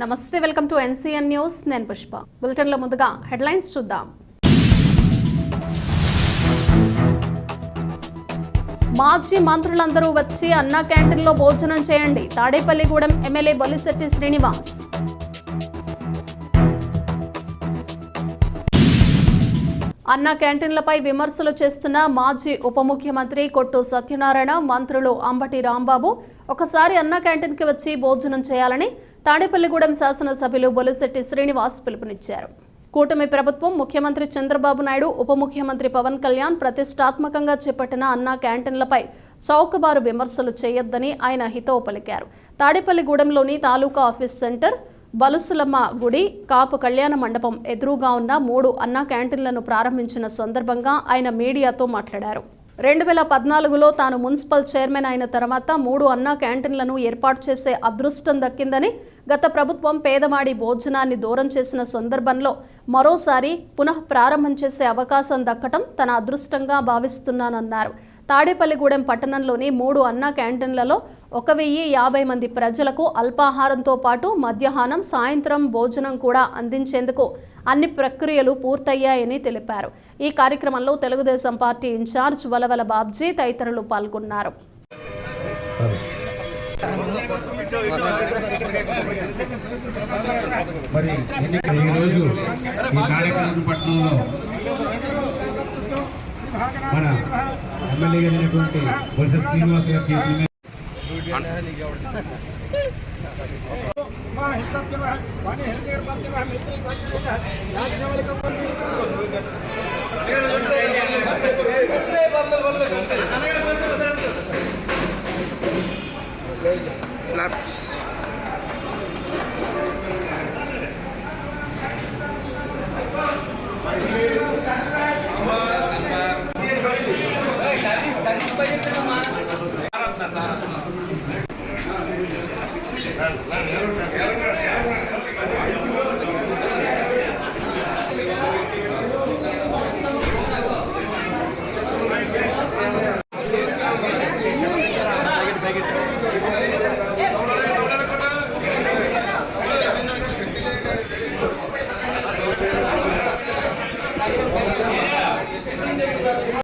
నమస్తే welcome to NCN news. నేను పుష్ప. బులెటిన్లో ముందుగా హెడ్లైన్స్ చూద్దాం. మాజీ మంత్రులందరూ వచ్చి అన్నా క్యాంటీన్లో భోజనం చేయండి. తాడేపల్లిగూడెం ఎమ్మెల్యే బొలిశెట్టి శ్రీనివాస్. అన్న క్యాంటీన్లపై విమర్శలు చేస్తున్న మాజీ ఉప ముఖ్యమంత్రి కొట్టు సత్యనారాయణ మంత్రులు అంబటి రాంబాబు ఒకసారి అన్నా క్యాంటీన్కి వచ్చి భోజనం చేయాలని తాడేపల్లిగూడెం శాసనసభ్యులు బొలిశెట్టి శ్రీనివాస్ పిలుపునిచ్చారు. కూటమి ప్రభుత్వం ముఖ్యమంత్రి చంద్రబాబు నాయుడు ఉప ముఖ్యమంత్రి పవన్ కళ్యాణ్ ప్రతిష్టాత్మకంగా చేపట్టిన అన్నా క్యాంటీన్లపై చౌకబారు విమర్శలు చేయొద్దని ఆయన హితవు పలికారు. తాడేపల్లిగూడెంలోని తాలూకా ఆఫీస్ సెంటర్ బలుసులమ్మ గుడి కాపు కళ్యాణ మండపం ఎదురుగా ఉన్న మూడు అన్న క్యాంటీన్లను ప్రారంభించిన సందర్భంగా ఆయన మీడియాతో మాట్లాడారు. రెండు వేల పద్నాలుగులో తాను మున్సిపల్ చైర్మన్ అయిన తర్వాత మూడు అన్న క్యాంటీన్లను ఏర్పాటు చేసే అదృష్టం దక్కిందని గత ప్రభుత్వం పేదవాడి భోజనాన్ని దూరం చేసిన సందర్భంలో మరోసారి పునః ప్రారంభం చేసే అవకాశం దక్కటం తన అదృష్టంగా భావిస్తున్నానన్నారు. తాడేపల్లిగూడెం పట్టణంలోని మూడు అన్నా క్యాంటీన్లలో ఒక వెయ్యి యాభై మంది ప్రజలకు అల్పాహారంతో పాటు మధ్యాహ్నం సాయంత్రం భోజనం కూడా అందించేందుకు అన్ని ప్రక్రియలు పూర్తయ్యాయని తెలిపారు. ఈ కార్యక్రమంలో తెలుగుదేశం పార్టీ ఇన్ఛార్జ్ వలవల బాబ్జీ తదితరులు పాల్గొన్నారు. మరి ఈరోజు ఈ కార్యక్రమం పట్టణంలో మన ఎమ్మెల్యే గారైనటువంటి బొత్స శ్రీనివాస్ గారికి Claps. Dale, dale, dale.